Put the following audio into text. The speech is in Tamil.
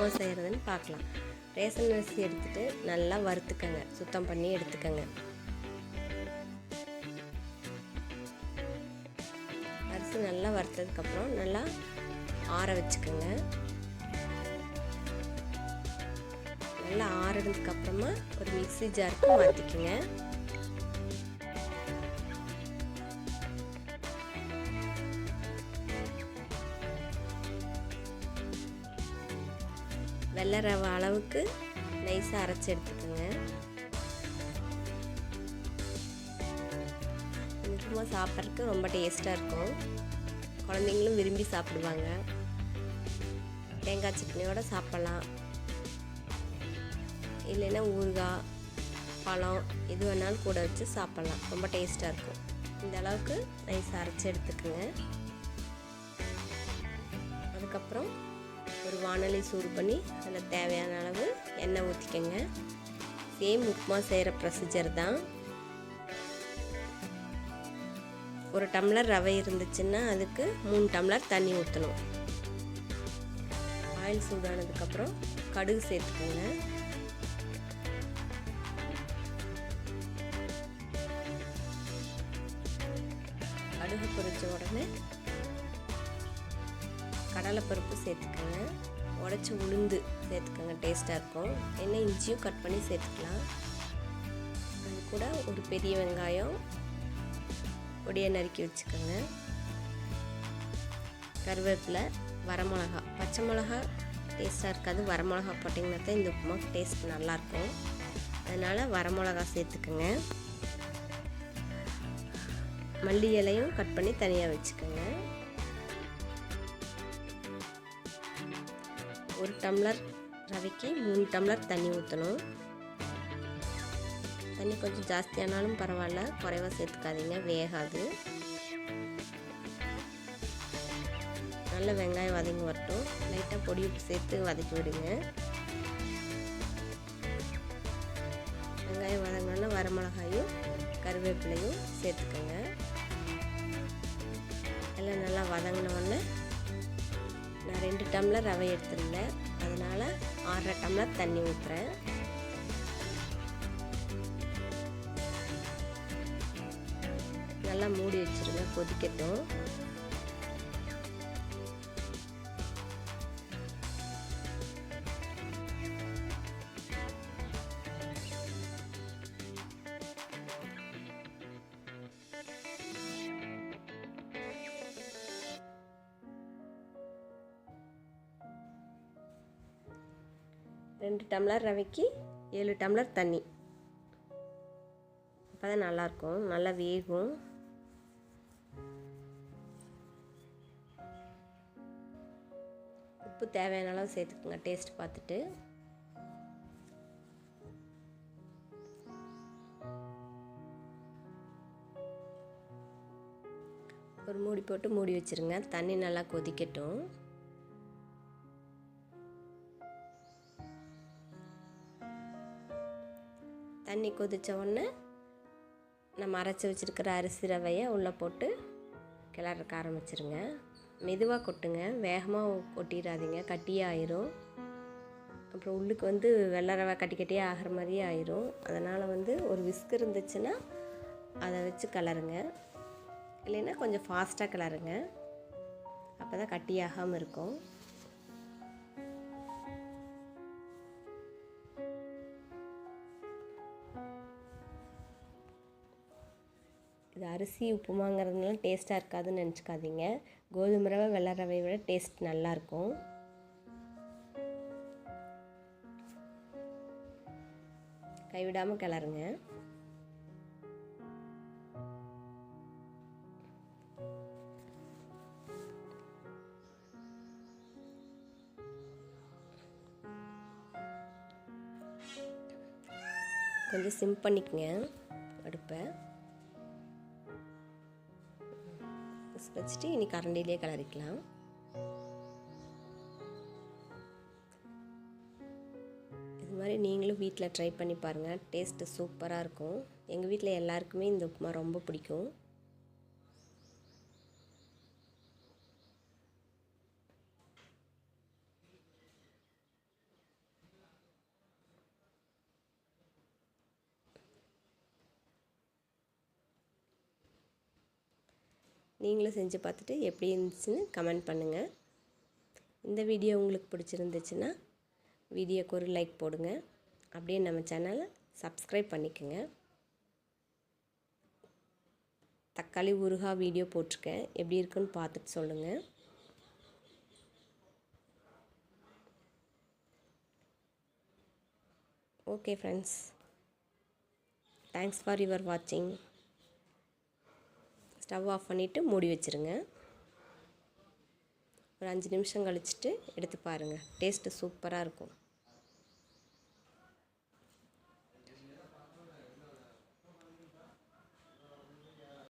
எப்படி செய்கிறதுன்னு பார்க்கலாம். ரேஷன் அரிசி எடுத்துகிட்டு நல்லா வறுத்துக்கங்க. சுத்தம் பண்ணி எடுத்துக்கங்க. அரிசி நல்லா வறுத்ததுக்கப்புறம் நல்லா ஆற வச்சுக்கோங்க. நல்லா ஆறுனதுக்கப்புறமா ஒரு மிக்சி ஜாருக்கு மாற்றிக்கோங்க வெள்ளை ரவை அளவுக்கு நைஸாக அரைச்சி எடுத்துக்கோங்க. உப்புமா சாப்பிட்றதுக்கு ரொம்ப டேஸ்ட்டாக இருக்கும். குழந்தைங்களும் விரும்பி சாப்பிடுவாங்க. தேங்காய் சட்னியோடு சாப்பிட்லாம். இல்லைன்னா ஊறுகாய் பழம் எது வேணாலும் கூட வச்சு சாப்பிட்லாம். ரொம்ப டேஸ்ட்டாக இருக்கும். இந்த அளவுக்கு நைஸ் அரைச்சி எடுத்துக்கோங்க. அதுக்கப்புறம் ஒரு வானொலி சூடு பண்ணி அதில் தேவையான அளவு எண்ணெய் ஊற்றிக்கோங்க. சேம் உப்புமா செய்கிற ப்ரொசீஜர் தான். ஒரு டம்ளர் ரவை இருந்துச்சுன்னா அதுக்கு மூணு டம்ளர் தண்ணி ஊற்றணும். ஆயில் சூடானதுக்கப்புறம் கடுகு சேர்த்துக்கோங்க. கடுகு பொறிச்ச உடனே கடலைப்பருப்பு சேர்த்துக்கோங்க. உடச்சி உளுந்து சேர்த்துக்கோங்க டேஸ்ட்டாக இருக்கும். என்ன இஞ்சியும் கட் பண்ணி சேர்த்துக்கலாம். அது கூட ஒரு பெரிய வெங்காயம் பொடியை நறுக்கி வச்சுக்கோங்க. கருவேப்பிலை வரமிளகா. பச்சை மிளகா டேஸ்ட்டாக இருக்காது. வரமிளகா போட்டிங்கன்னா தான் இந்த உப்புமா டேஸ்ட் நல்லாயிருக்கும். அதனால் வரமிளகா சேர்த்துக்கோங்க. மல்லி இலையும் கட் பண்ணி தனியாக வச்சுக்கோங்க. ஒரு டம்ளர் ரவைக்கு மூணு டம்ளர் தண்ணி ஊற்றணும் தண்ணி கொஞ்சம் ஜாஸ்தியானாலும் பரவாயில்ல குறைவாக சேர்த்துக்காதீங்க வேகாது. நல்ல வெங்காயம் வதங்கி வரட்டும். லைட்டாக பொடி உப்பு சேர்த்து வதக்கி விடுங்க. வெங்காயம் வதங்கினா வரமிளகாயும் கருவேப்பிலையும் சேர்த்துக்கோங்க. எல்லாம் நல்லா வதங்கினோடனே நான் ரெண்டு டம்ளர் ரவை எடுத்திருந்தேன். அதனால் ஆறரை டம்ளர் தண்ணி ஊற்றுறேன் நல்லா மூடி வச்சுருங்க கொதிக்கட்டும். ரெண்டு டம்ளர் ரவைக்கு ஏழு டம்ளர் தண்ணி. அப்போ தான் நல்லாயிருக்கும் நல்லா வேகும். உப்பு தேவையான அளவு சேர்த்துக்குங்க. டேஸ்ட் பார்த்துட்டு. ஒரு மூடி போட்டு மூடி வச்சுருங்க. தண்ணி நல்லா கொதிக்கட்டும். தண்ணி கொதித்த உடனே நம்ம அரைச்சி வச்சுருக்கிற அரிசி ரவையை உள்ளே போட்டு கிளறக்க ஆரம்பிச்சிருங்க. மெதுவாக கொட்டுங்க. வேகமாக கொட்டிடாதீங்க. கட்டியாக ஆயிரும். அப்புறம் உள்ளுக்கு வந்து வெள்ளை ரவை கட்டி கட்டியே ஆகிற மாதிரியே ஆயிரும். அதனால் வந்து ஒரு விஸ்க் இருந்துச்சுன்னா அதை வச்சு கலருங்க இல்லைன்னா கொஞ்சம் ஃபாஸ்ட்டாக கிளறுங்க. அப்போ தான் கட்டியாகாமல் இருக்கும். அரிசி உப்புமாங்கிறதுனால டேஸ்ட்டாக இருக்காதுன்னு நினச்சிக்காதீங்க. கோதுமை ரவை வெள்ளை ரவையை விட டேஸ்ட் நல்லாயிருக்கும் கைவிடாமல் கிளறுங்க. கொஞ்சம் சிம் பண்ணிக்கங்க அடுப்பை. வச்சுட்டு இனி கரண்டிலே கலரிக்கலாம். இது மாதிரி நீங்களும் வீட்டில் ட்ரை பண்ணி பாருங்கள் டேஸ்ட்டு சூப்பராக இருக்கும். எங்கள் வீட்டில் எல்லாருக்குமே இந்த உப்புமா ரொம்ப பிடிக்கும். நீங்களும் செஞ்சு பார்த்துட்டு எப்படி இருந்துச்சுன்னு கமெண்ட் பண்ணுங்கள் இந்த வீடியோ உங்களுக்கு பிடிச்சிருந்துச்சுன்னா வீடியோக்கு ஒரு லைக் போடுங்க. அப்படியே நம்ம சேனலை சப்ஸ்கிரைப் பண்ணிக்கோங்க. தக்காளி ஊறுகாய் வீடியோ போட்டிருக்கேன். எப்படி இருக்குன்னு பார்த்துட்டு சொல்லுங்கள் okay friends thanks for your வாட்சிங் ஸ்டவ் ஆஃப் பண்ணிவிட்டு மூடி வச்சுருங்க. ஒரு அஞ்சு நிமிஷம் கழிச்சிட்டு எடுத்து பாருங்கள் டேஸ்ட்டு சூப்பராக இருக்கும்.